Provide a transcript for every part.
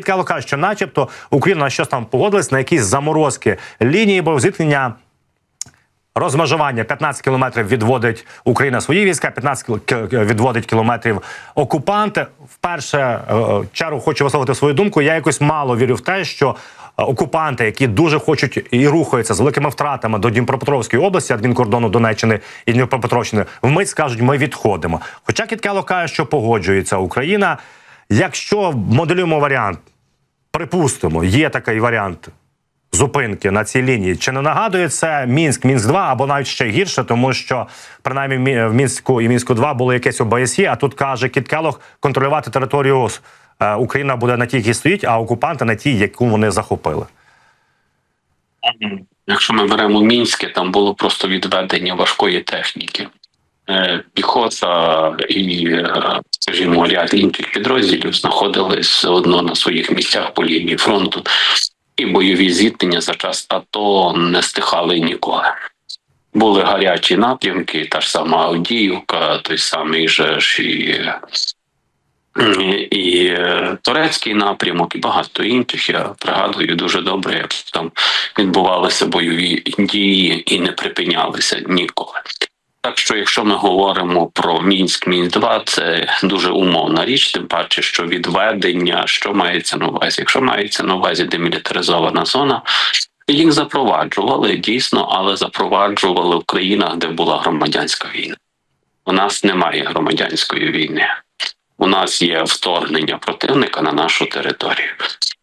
Кіт каже, що начебто Україна на щось там погодилась на якісь заморозки лінії бо зіткнення Розмежування 15 кілометрів відводить Україна свої війська, 15 кіл- кі- відводить кілометрів окупанти. Вперше е, чергу хочу висловити свою думку. Я якось мало вірю в те, що е, окупанти, які дуже хочуть і рухаються з великими втратами до Дніпропетровської області, адмінкордону Донеччини і Дніпропетровщини, вмить скажуть, ми відходимо. Хоча Кіткало каже, що погоджується Україна. Якщо моделюємо варіант, припустимо, є такий варіант зупинки на цій лінії. Чи не нагадує це Мінськ, Мінськ 2 або навіть ще гірше, тому що принаймні в Мінську і Мінську 2 було якесь ОБСЄ, а тут каже Кіт Келлог, контролювати територію е, Україна буде на тій, якій стоїть, а окупанти на тій, яку вони захопили. Якщо ми беремо Мінське, там було просто відведення важкої техніки. Е, Піхота і, е, скажімо, ряд інших підрозділів знаходились одно на своїх місцях по лінії фронту, і бойові зіткнення за час АТО не стихали ніколи. Були гарячі напрямки, та ж сама Авдіївка, той самий же ж і, і е, турецький напрямок, і багато інших. Я пригадую дуже добре, як там відбувалися бойові дії і не припинялися ніколи. Так що, якщо ми говоримо про мінськ мінськ 2 це дуже умовна річ, тим паче, що відведення, що мається на увазі. Якщо мається на увазі демілітаризована зона, їх запроваджували дійсно, але запроваджували в країнах, де була громадянська війна. У нас немає громадянської війни. У нас є вторгнення противника на нашу територію.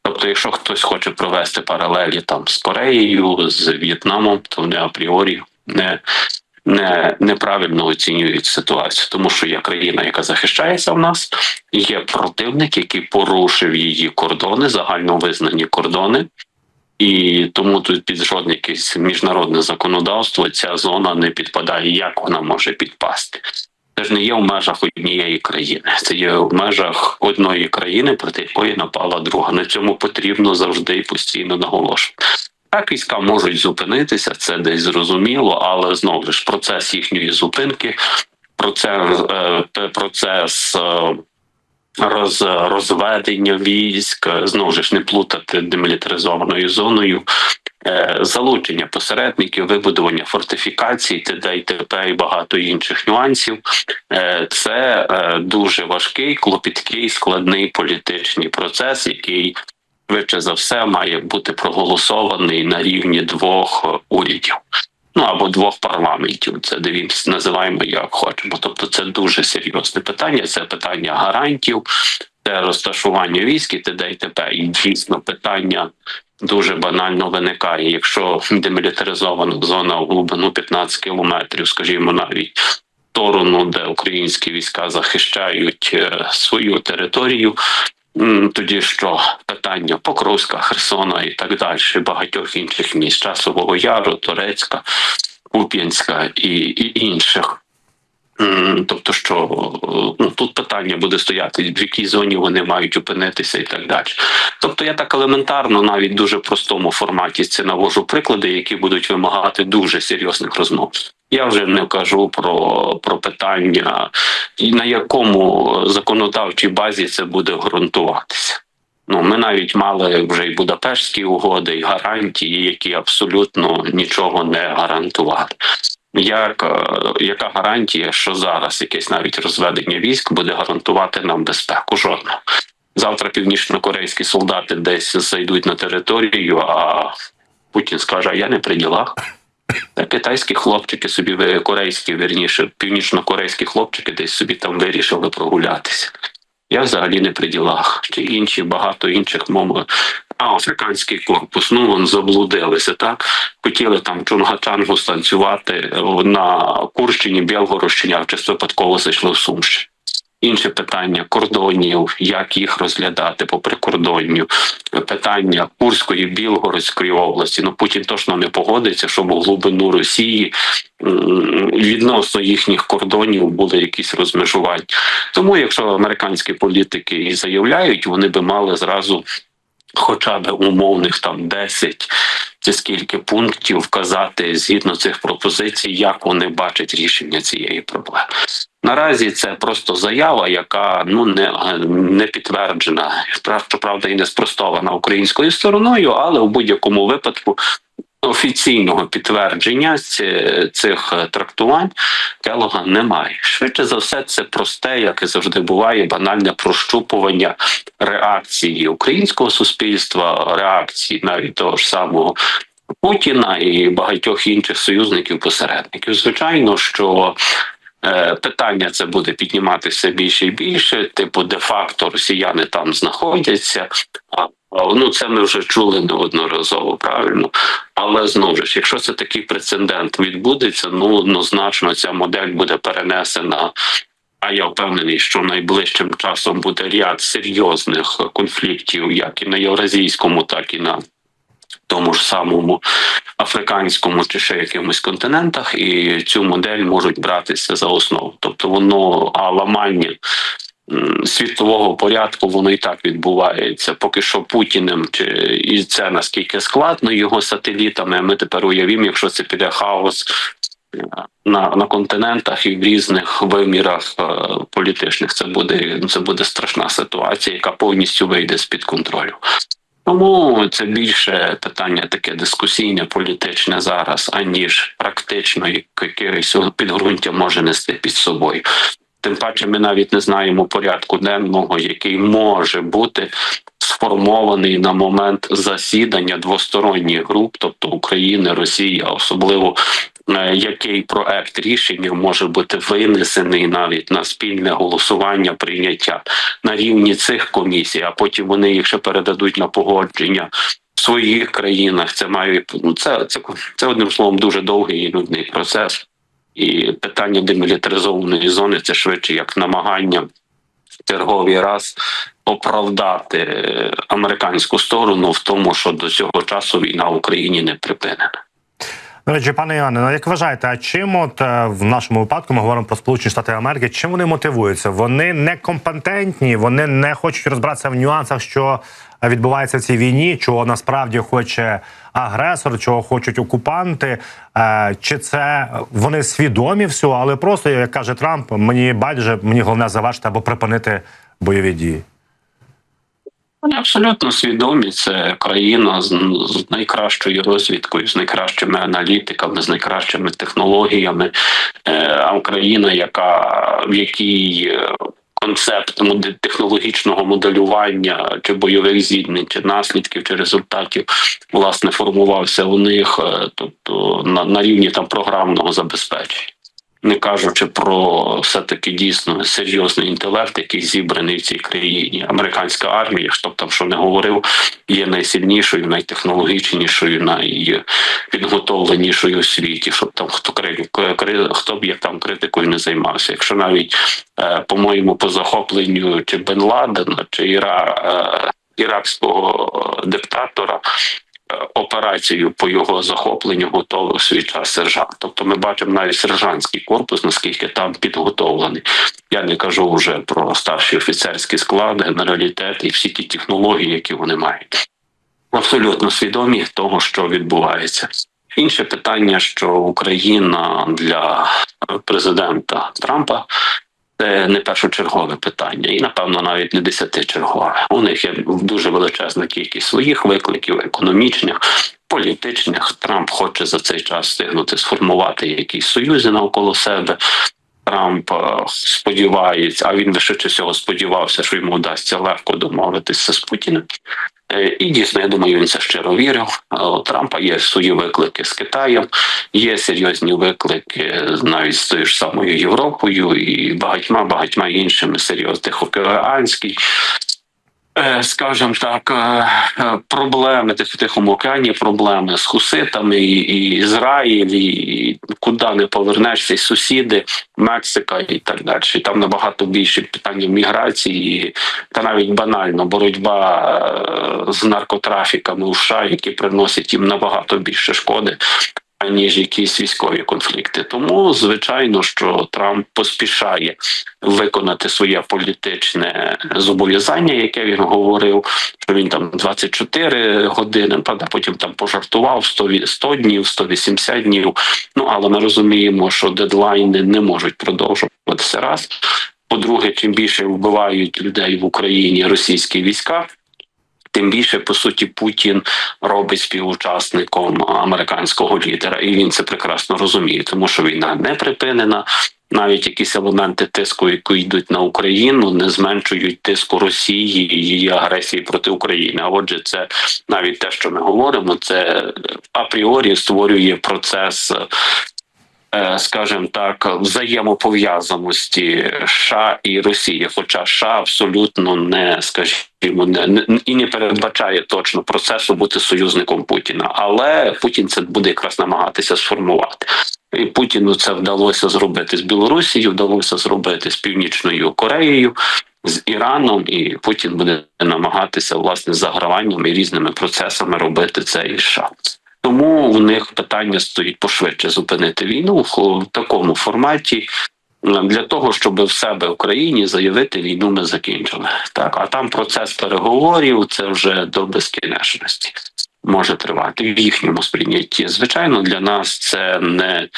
Тобто, якщо хтось хоче провести паралелі там з Кореєю, з В'єтнамом, то вони апріорі не, не неправильно оцінюють ситуацію, тому що є країна, яка захищається в нас, є противник, який порушив її кордони, загально визнані кордони. І тому тут під жодне якесь міжнародне законодавство ця зона не підпадає. Як вона може підпасти? Це ж не є в межах однієї країни, це є в межах одної країни, проти якої напала друга. На цьому потрібно завжди постійно наголошувати. Так, можуть зупинитися, це десь зрозуміло, але знову ж процес їхньої зупинки, процес, е, процес е, роз, розведення військ, е, знову ж не плутати демілітаризованою зоною, залучення посередників, вибудування фортифікацій, т.д. і т.п. і багато інших нюансів. Це дуже важкий, клопіткий, складний політичний процес, який швидше за все має бути проголосований на рівні двох е, урядів. Ну або двох парламентів, це дивіться, називаємо як хочемо. Тобто, це дуже серйозне питання. Це питання гарантів, це розташування військ і т.д. і т.п. І дійсно питання дуже банально виникає. Якщо демілітаризована зона в глибину 15 кілометрів, скажімо, навіть сторону, де українські війська захищають е, свою територію. Тоді що питання Покровська, Херсона і так далі, багатьох інших міст Часового Яру, Турецька, Куп'янська і, і інших. Тобто, що ну, тут питання буде стояти, в якій зоні вони мають опинитися і так далі. Тобто, я так елементарно, навіть дуже простому форматі це навожу приклади, які будуть вимагати дуже серйозних розмов. Я вже не кажу про, про питання, на якому законодавчій базі це буде ґрунтуватися. Ну, ми навіть мали вже і Будапештські угоди, і гарантії, які абсолютно нічого не гарантували. Як, е, яка гарантія, що зараз якесь навіть розведення військ буде гарантувати нам безпеку? Жодного. Завтра північно-корейські солдати десь зайдуть на територію, а Путін скаже: я не при ділах. Та китайські хлопчики собі корейські, вірніше, північно-корейські хлопчики десь собі там вирішили прогулятися. Я взагалі не при ділах. Чи інші, багато інших мов. А африканський корпус, ну вон заблудилися, так? Хотіли там чунгачангу станцювати на Курщині, Білгородщині, а чисто випадково зайшли в Сумщину. Інше питання кордонів, як їх розглядати по прикордонню, питання Курської, Білгородської області. Ну Путін точно не погодиться, щоб у глибину Росії відносно їхніх кордонів були якісь розмежування. Тому, якщо американські політики і заявляють, вони би мали зразу. Хоча б умовних там 10 чи скільки пунктів вказати згідно цих пропозицій, як вони бачать рішення цієї проблеми. Наразі це просто заява, яка ну не, не підтверджена, щоправда, і не спростована українською стороною, але в будь-якому випадку офіційного підтвердження цих е, трактувань Келога немає. Швидше за все, це просте, як і завжди буває, банальне прощупування реакції українського суспільства, реакції навіть того ж самого. Путіна і багатьох інших союзників посередників. Звичайно, що е, питання це буде підніматися більше і більше. Типу, де-факто росіяни там знаходяться. А, ну це ми вже чули неодноразово, правильно. Але знову ж, якщо це такий прецедент відбудеться, ну однозначно ця модель буде перенесена. А я впевнений, що найближчим часом буде ряд серйозних конфліктів, як і на євразійському, так і на тому ж самому африканському чи ще якимось континентах, і цю модель можуть братися за основу. Тобто воно а ламання світового порядку воно і так відбувається. Поки що Путіним чи і це наскільки складно його сателітами. Ми тепер уявімо, якщо це піде хаос. е, На, на континентах і в різних вимірах е, політичних це буде це буде страшна ситуація, яка повністю вийде з під контролю. Тому це більше питання таке дискусійне, політичне зараз, аніж практично якесь підґрунтя може нести під собою. Тим паче, ми навіть не знаємо порядку денного, який може бути сформований на момент засідання двосторонніх груп, тобто України, Росії, а особливо е, який проект рішення може бути винесений навіть на спільне голосування прийняття на рівні цих комісій, а потім вони їх ще передадуть на погодження в своїх країнах. Це має ну, це, це, це одним словом дуже довгий і нудний процес. І питання демілітаризованої зони це швидше як намагання черговий раз оправдати е, американську сторону в тому, що до цього часу війна в Україні не припинена. До речі, пане Іване, ну як вважаєте, а чим от е, в нашому випадку ми говоримо про Сполучені Штати Америки? Чим вони мотивуються? Вони некомпетентні, вони не хочуть розбиратися в нюансах, що відбувається в цій війні, чого насправді хоче агресор, чого хочуть окупанти. Е, Чи це вони свідомі всього, але просто як каже Трамп, мені байдуже, мені головне завершити або припинити бойові дії. Вони абсолютно свідомі. Це країна з, з найкращою розвідкою, з найкращими аналітиками, з найкращими технологіями. Е, а країна, яка в якій е, концепт технологічного моделювання чи бойових зіднень, чи наслідків, чи результатів власне формувався у них, е, тобто на, на рівні там програмного забезпечення. Не кажучи про все таки дійсно серйозний інтелект, який зібраний в цій країні. Американська армія, хто б там що не говорив, є найсильнішою, найтехнологічнішою, найпідготовленішою у світі. Щоб там хто хто б як там критикою не займався. Якщо навіть е, по-моєму по захопленню чи Бен Ладена, чи Іра, е, іракського диктатора. Операцію по його захопленню готовий свій час сержант. Тобто ми бачимо навіть сержантський корпус, наскільки там підготовлений. Я не кажу вже про старший офіцерський склад, генералітет і всі ті технології, які вони мають. Абсолютно свідомі того, що відбувається. Інше питання, що Україна для президента Трампа це не першочергове питання, і напевно навіть не десятичергове. У них є дуже величезна кількість своїх викликів, економічних, політичних. Трамп хоче за цей час встигнути сформувати якісь союзи навколо себе. Трамп е, сподівається, а він би швидше всього сподівався, що йому вдасться легко домовитися з Путіним. Е, І дійсно, я думаю, він це щиро вірив. Е, У Трампа є свої виклики з Китаєм, є серйозні виклики навіть з тою ж самою Європою і багатьма багатьма іншими серйозних океанський. Е, Скажімо так, е, е, проблеми тих в Тихому океані, проблеми з хуситами і, і Ізраїль, і куди не повернешся, і сусіди, Мексика і так далі. Там набагато більше питання міграції, та навіть банально боротьба з наркотрафіками у США, які приносять їм набагато більше шкоди. Аніж якісь військові конфлікти. Тому звичайно, що Трамп поспішає виконати своє політичне зобов'язання, яке він говорив, що він там 24 години, правда, потім там пожартував 100, ві- 100 днів, 180 днів. Ну але ми розуміємо, що дедлайни не можуть продовжуватися раз. По-друге, чим більше вбивають людей в Україні російські війська, тим більше по суті Путін робить співучасником американського лідера, і він це прекрасно розуміє, тому що війна не припинена. Навіть якісь елементи тиску, які йдуть на Україну, не зменшують тиску Росії і її агресії проти України. А отже, це навіть те, що ми говоримо, це апріорі створює процес скажімо так, взаємопов'язаності США і Росії, хоча США абсолютно не скажімо, не, не і не передбачає точно процесу бути союзником Путіна, але Путін це буде якраз намагатися сформувати. І Путіну це вдалося зробити з Білорусією, вдалося зробити з Північною Кореєю, з Іраном, і Путін буде намагатися власне заграванням і різними процесами робити це і США. Тому в них питання стоїть пошвидше зупинити війну в такому форматі. Для того щоб в себе в країні заявити війну, ми закінчили. Так, а там процес переговорів це вже до безкінечності може тривати в їхньому сприйнятті. Звичайно, для нас це не,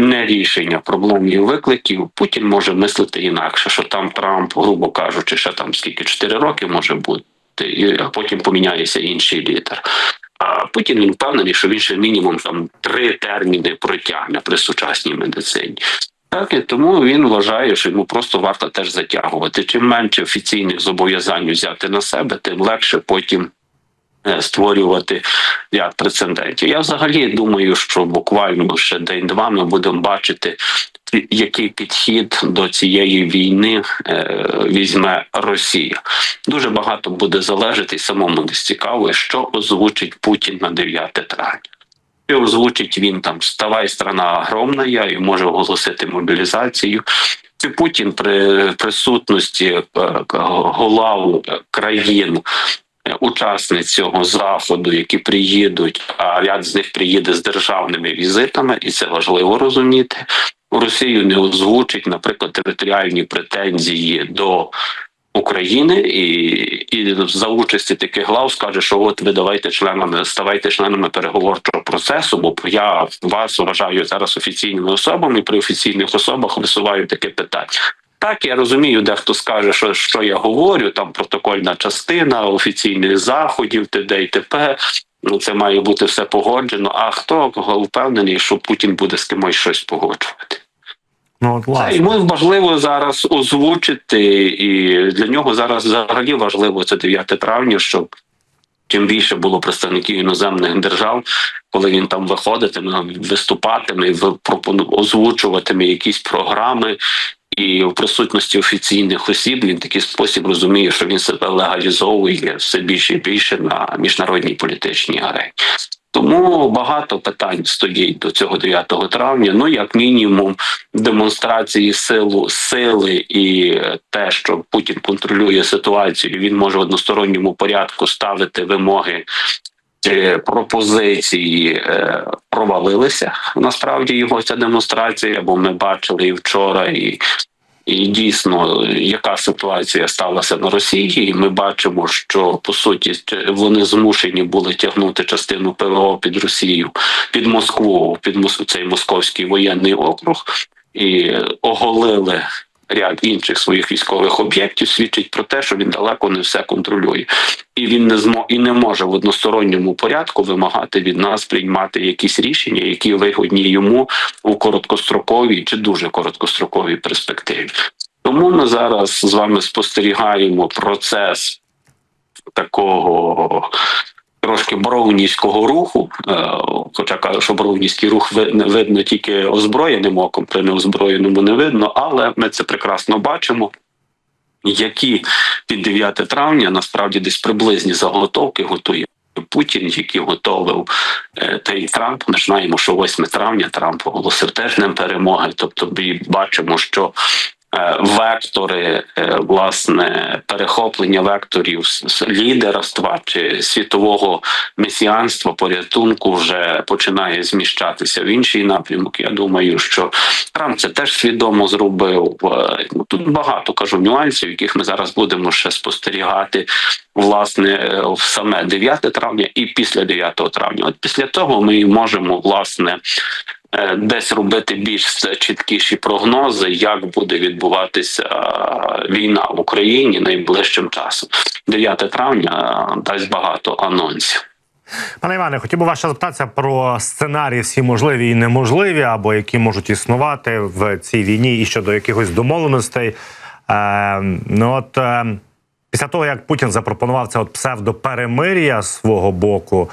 не рішення проблем і викликів. Путін може мислити інакше, що там Трамп, грубо кажучи, ще там скільки 4 роки може бути, а потім поміняється інший лідер. А Путін він впевнений, що він ще мінімум там три терміни протягне при сучасній медицині. Так і тому він вважає, що йому просто варто теж затягувати. Чим менше офіційних зобов'язань взяти на себе, тим легше потім створювати ряд прецедентів. Я взагалі думаю, що буквально ще день-два ми будемо бачити. Який підхід до цієї війни е, візьме Росія? Дуже багато буде залежати і самому не цікаво, що озвучить Путін на 9 травня. І озвучить він там ставай страна огромна і може оголосити мобілізацію. Чи Путін при присутності е, голав е, країн, е, учасниць цього заходу, які приїдуть, а ряд з них приїде з державними візитами, і це важливо розуміти. Росію не озвучить, наприклад, територіальні претензії до України і, і за участі таких глав скаже, що от ви давайте членами ставайте членами переговорчого процесу, бо я вас вважаю зараз офіційними особами. При офіційних особах висуваю таке питання. Так, я розумію, дехто скаже, що, що я говорю, там протокольна частина офіційних заходів, т.д. і т.п. Ну, це має бути все погоджено. А хто впевнений, що Путін буде з кимось щось погоджувати? Ну от Це йому важливо зараз озвучити, і для нього зараз взагалі важливо це 9 травня, щоб чим більше було представників іноземних держав, коли він там виходитиме, виступатиме, ви- озвучуватиме якісь програми. І в присутності офіційних осіб він такий спосіб розуміє, що він себе легалізовує все більше і більше на міжнародній політичній арені. Тому багато питань стоїть до цього 9 травня. Ну як мінімум, демонстрації силу сили і те, що Путін контролює ситуацію, він може в односторонньому порядку ставити вимоги. Пропозиції е, провалилися. Насправді його ця демонстрація, бо ми бачили і вчора, і і дійсно, яка ситуація сталася на Росії, і ми бачимо, що по суті вони змушені були тягнути частину ПВО під Росію, під Москву, під цей московський воєнний округ, і оголили ряд інших своїх військових об'єктів. Свідчить про те, що він далеко не все контролює, і він не змо і не може в односторонньому порядку вимагати від нас приймати якісь рішення, які вигодні йому у короткостроковій чи дуже короткостроковій перспективі. Тому ми зараз з вами спостерігаємо процес такого трошки броунівського руху. Е, Хоча кажу, що броунівський рух видно тільки озброєним оком, при неозброєному не видно, але ми це прекрасно бачимо. Які під 9 травня насправді десь приблизні заготовки готує Путін, які готовив е, та й Трамп. Ми ж знаємо, що 8 травня Трамп оголосив теж перемоги. Тобто, і бачимо, що вектори, е, власне, перехоплення векторів лідерства чи світового месіанства, порятунку вже починає зміщатися в інший напрямок. Я думаю, що Трамп це теж свідомо зробив. Е, Тут багато кажу нюансів, яких ми зараз будемо ще спостерігати. Власне, в саме 9 травня і після 9 травня. От після того ми можемо власне е, десь робити більш чіткіші прогнози, як буде відбуватися е, війна в Україні найближчим часом. 9 травня е, дасть багато анонсів. Пане Іване, хотів би вас запитатися про сценарії всі можливі і неможливі, або які можуть існувати в цій війні і щодо якихось домовленостей. Е, ну от е, після того, як Путін запропонував це от псевдоперемир'я свого боку.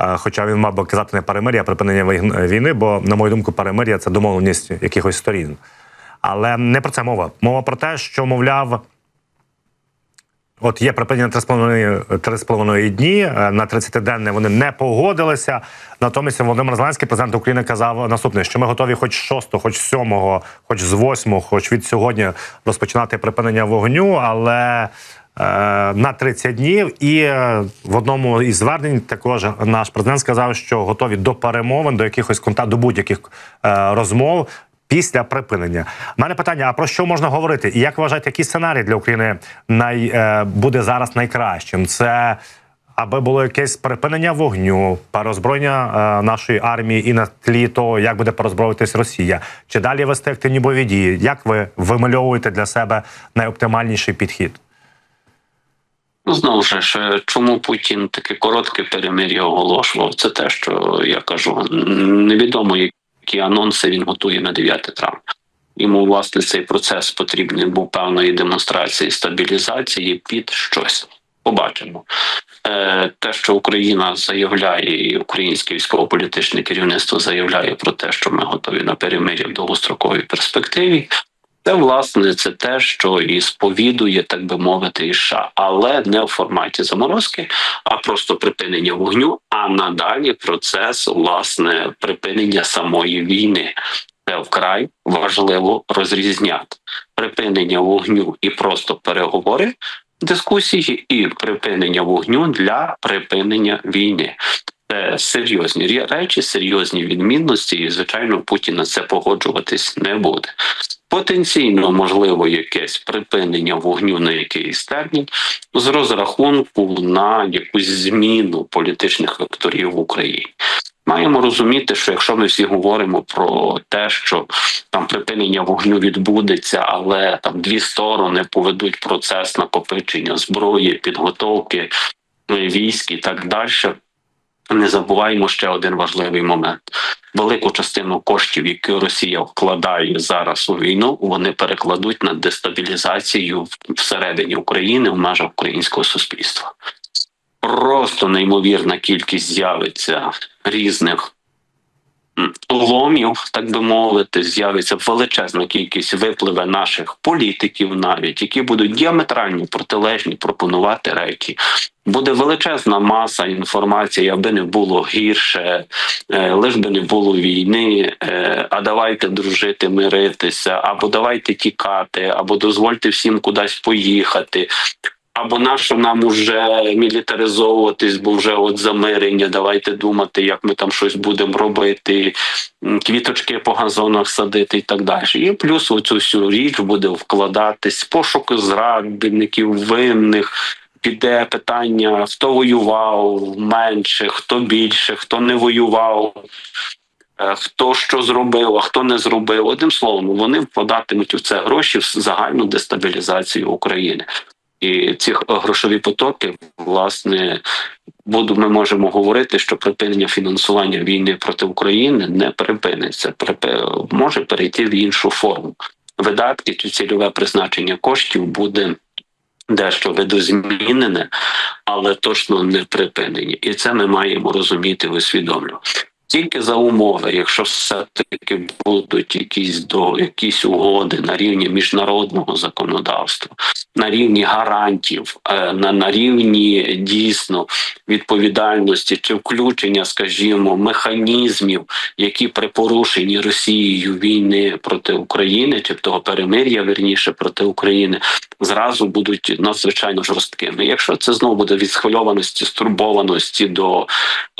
е, Хоча він мав би казати не перемир'я, а припинення війни, бо, на мою думку, перемир'я це домовленість якихось сторін. Але не про це мова. Мова про те, що, мовляв, От є припинення 3,5 3,5 дні. е, На 30-денне вони не погодилися. Натомість Володимир Зеленський, президент України, казав наступне: що ми готові, хоч з 6, хоч з 7, хоч з 8, хоч від сьогодні розпочинати припинення вогню, але. Е, На 30 днів, і е, в одному із звернень також наш президент сказав, що готові до перемовин, до якихось контактів, до будь-яких е, розмов після припинення. У мене питання: а про що можна говорити? І як вважаєте, який сценарій для України най, буде зараз найкращим? Це аби було якесь припинення вогню, переозброєння е, нашої армії і на тлі того, як буде перезброїтись Росія, чи далі вести активні бойові дії? Як ви вимальовуєте для себе найоптимальніший підхід? Ну, знову ж чому Путін таке коротке перемир'я оголошував? Це те, що я кажу. Невідомо, які анонси він готує на 9 травня. Йому, власне, цей процес потрібний був певної демонстрації стабілізації під щось. Побачимо. Е, те, що Україна заявляє, і українське військово-політичне керівництво заявляє про те, що ми готові на перемир'я в довгостроковій перспективі. Це власне це те, що і сповідує, так би мовити, і США, але не в форматі заморозки, а просто припинення вогню. А надалі процес власне припинення самої війни. Це вкрай важливо розрізняти припинення вогню і просто переговори, дискусії, і припинення вогню для припинення війни. Це серйозні речі, серйозні відмінності, і звичайно, на це погоджуватись не буде. Потенційно можливо якесь припинення вогню на якийсь термін з розрахунку на якусь зміну політичних векторів в Україні. Маємо розуміти, що якщо ми всі говоримо про те, що там припинення вогню відбудеться, але там дві сторони поведуть процес накопичення зброї, підготовки військ і так далі. Не забуваємо ще один важливий момент: велику частину коштів, які Росія вкладає зараз у війну, вони перекладуть на дестабілізацію всередині України в межах українського суспільства. Просто неймовірна кількість з'явиться різних ломів, так би мовити, з'явиться величезна кількість випливе наших політиків, навіть які будуть діаметрально протилежні пропонувати речі. Буде величезна маса інформації, аби не було гірше, е, лиш би не було війни. е, А давайте дружити, миритися, або давайте тікати, або дозвольте всім кудись поїхати. Або нащо нам уже мілітаризовуватись, бо вже от замирення. Давайте думати, як ми там щось будемо робити, квіточки по газонах садити і так далі. І плюс у цю всю річ буде вкладатись пошук зрадників, винних. Піде питання, хто воював менше, хто більше, хто не воював, е, хто що зробив, а хто не зробив. Одним словом, вони вкладатимуть у це гроші в загальну дестабілізацію України. І ці грошові потоки, власне, буду, ми можемо говорити, що припинення фінансування війни проти України не припиниться, припи- може перейти в іншу форму. Видатки чи цільове призначення коштів буде дещо видозмінене, але точно не припинені. І це ми маємо розуміти усвідомлювати. Тільки за умови, якщо все-таки будуть якісь до якісь угоди на рівні міжнародного законодавства, на рівні гарантів, е, на, на рівні дійсно відповідальності чи включення, скажімо, механізмів, які при порушенні Росією війни проти України, чи того перемир'я верніше проти України, зразу будуть надзвичайно жорсткими. Якщо це знову буде від схвильованості, стурбованості до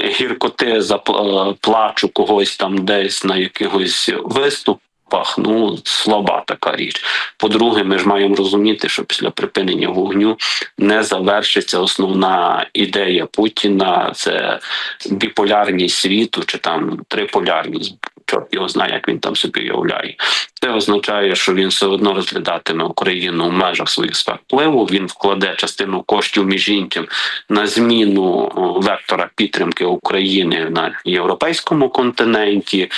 гіркоти за пл- плачу когось там десь на якихось виступах. Ну слаба така річ. По-друге, ми ж маємо розуміти, що після припинення вогню не завершиться основна ідея Путіна. Це біполярність світу чи там триполярність. Чорт його знає, як він там собі уявляє. Це означає, що він все одно розглядатиме Україну в межах своїх сфер впливу. Він вкладе частину коштів між іншим на зміну вектора підтримки України на європейському континенті.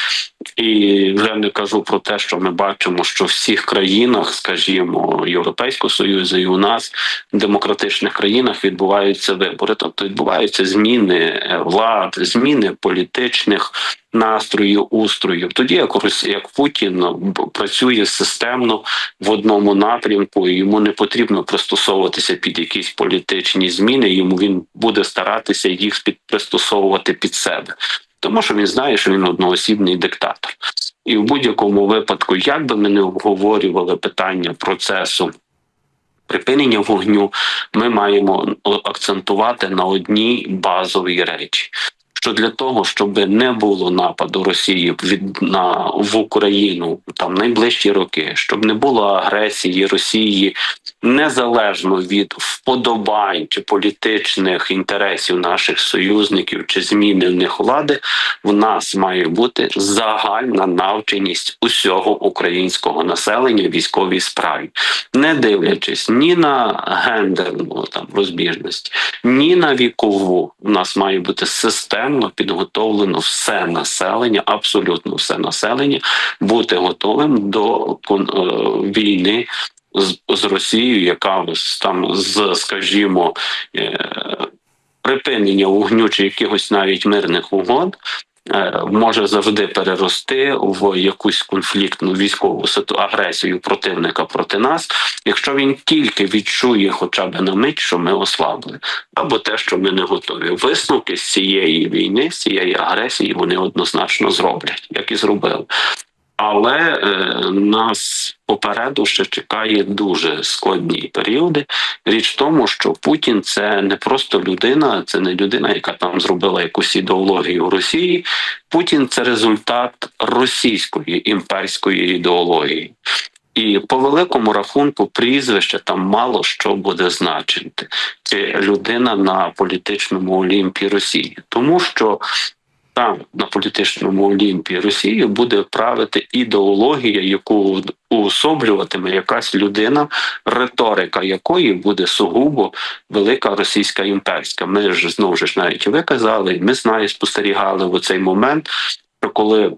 І вже не кажу про те, що ми бачимо, що в всіх країнах, скажімо, Європейського союзу і у нас в демократичних країнах відбуваються вибори, тобто відбуваються зміни е, влад, зміни політичних настроїв, устроїв. Тоді як Росія, як Путін працює системно в одному напрямку, і йому не потрібно пристосовуватися під якісь політичні зміни. Йому він буде старатися їх пристосовувати під себе, тому що він знає, що він одноосібний диктатор. І в будь-якому випадку, як би ми не обговорювали питання процесу припинення вогню, ми маємо акцентувати на одній базовій речі. Що для того, щоб не було нападу Росії від на в Україну там найближчі роки, щоб не було агресії Росії незалежно від вподобань чи політичних інтересів наших союзників чи зміни в них влади, в нас має бути загальна навченість усього українського населення військовій справі, не дивлячись ні на гендерну там розбіжність, ні на вікову. У нас має бути системно підготовлено все населення, абсолютно все населення, бути готовим до е, війни з, Росією, яка там з, скажімо, е, припинення вогню чи якихось навіть мирних угод. Е, Може завжди перерости в якусь конфліктну військову агресію противника проти нас, якщо він тільки відчує, хоча б на мить, що ми ослабли, або те, що ми не готові. Висновки з цієї війни, з цієї агресії, вони однозначно зроблять, як і зробили. Але е, нас попереду ще чекає дуже складні періоди. Річ в тому, що Путін це не просто людина, це не людина, яка там зробила якусь ідеологію Росії. Путін це результат російської імперської ідеології. І по великому рахунку прізвище там мало що буде значити. Це людина на політичному олімпі Росії, тому що там на політичному олімпі Росії буде правити ідеологія, яку уособлюватиме якась людина, риторика якої буде сугубо велика російська імперська. Ми ж знову ж навіть ви казали, ми знаємо, спостерігали в цей момент, що коли.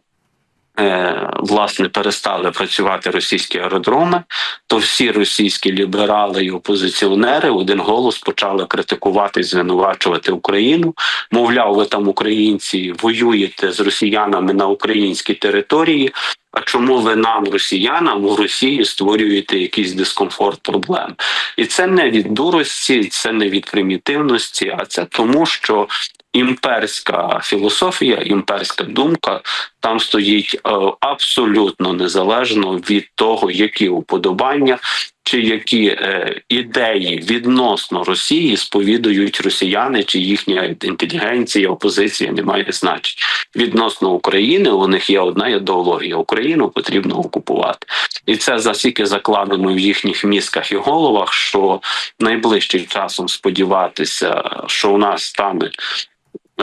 Е, Власне, перестали працювати російські аеродроми, то всі російські ліберали і опозиціонери один голос почали критикувати і звинувачувати Україну. Мовляв, ви там українці воюєте з росіянами на українській території. А чому ви нам, росіянам, у Росії створюєте якийсь дискомфорт проблем? І це не від дурості, це не від примітивності, а це тому, що імперська філософія, імперська думка там стоїть е, абсолютно незалежно від того, які уподобання чи які е, ідеї відносно Росії сповідують росіяни, чи їхня інтелігенція, опозиція не має значення. Відносно України у них є одна ідеологія: Україну потрібно окупувати, і це засіки закладено в їхніх мізках і головах. Що найближчим часом сподіватися, що у нас стане.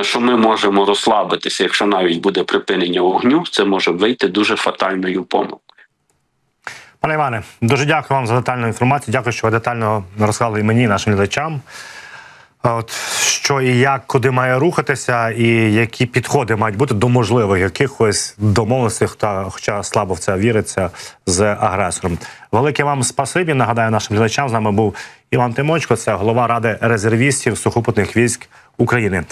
Що ми можемо розслабитися, якщо навіть буде припинення вогню, це може вийти дуже фатальною помилкою. Пане Іване, дуже дякую вам за детальну інформацію. Дякую, що ви детально розказали і мені, нашим глядачам. От що і як, куди має рухатися, і які підходи мають бути до можливих якихось домовленостей, хто, хоча слабо в це віриться з агресором. Велике вам спасибі. Нагадаю нашим глядачам. З нами був Іван Тимочко, це голова ради резервістів сухопутних військ України.